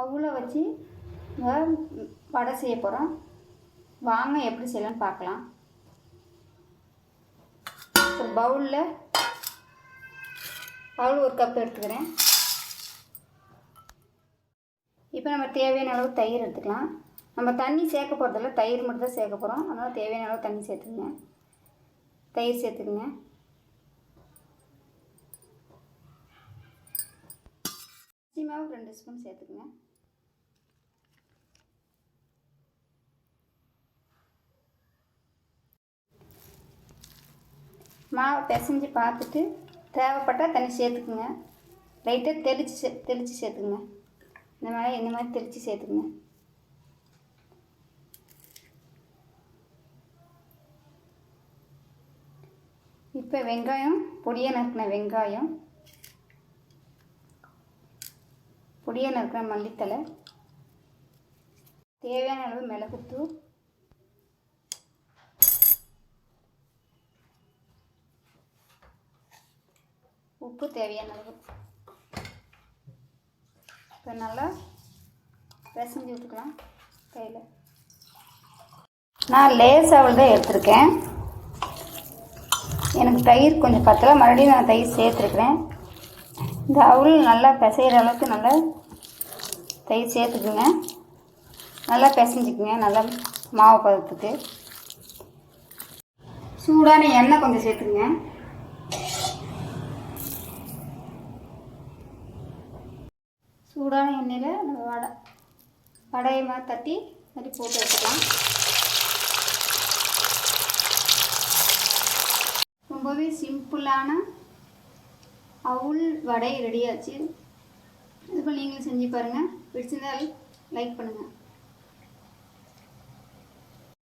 அவ்வளோ வச்சு வடை செய்ய போகிறோம் வாங்க எப்படி செய்யலாம்னு பார்க்கலாம். ஒரு பவுலில் பவுல் ஒரு கப் எடுத்துக்கிறேன். இப்போ நம்ம தேவையான அளவு தயிர் எடுத்துக்கலாம். நம்ம தண்ணி சேர்க்க போகிறதில்ல தயிர் மட்டும் தான் சேர்க்க போகிறோம் அதனால் தேவையான அளவு தண்ணி சேர்த்துக்குங்க. தயிர் சேர்த்துக்குங்க. மாவு ரெண்டு ஸ்பூன் சேர்த்துக்குங்க. மாவை பிசைஞ்சு பார்த்துட்டு தேவைப்பட்டால் தண்ணி சேர்த்துக்குங்க. லைட்டாக தெளித்து சே தெளித்து சேர்த்துக்குங்க. இந்த மாதிரி இந்த மாதிரி தெளித்து சேர்த்துக்குங்க. இப்போ வெங்காயம் பொடியாக நறுக்கின வெங்காயம். பொடியாக நறுக்கிற மல்லித்தலை தேவையான அளவு மிளகுத்தூள். உப்பு தேவையான அளவு. இப்போ நல்லா பிசைஞ்சு விட்டுக்கலாம் கையில். நான் லேஸ் அவள் தான் எடுத்திருக்கேன். எனக்கு தயிர் கொஞ்சம் பத்தலை. மறுபடியும் நான் தயிர் சேர்த்துருக்குறேன். இந்த அவுள் நல்லா பிசைகிற அளவுக்கு நல்லா தயிர் சேர்த்துக்குங்க. நல்லா பிசைஞ்சிக்குங்க. நல்லா மாவு பதத்துக்கு சூடான எண்ணெய் கொஞ்சம் சேர்த்துக்குங்க. சூடான எண்ணெயில் நம்ம வடை வடையை மாதிரி தட்டி மாதிரி போட்டு வச்சுக்கலாம். ரொம்பவே சிம்பிளான அவுள் வடை ரெடியாச்சு இது போல் நீங்களும் செஞ்சு பாருங்கள் பிடிச்சிருந்தால் லைக் பண்ணுங்கள்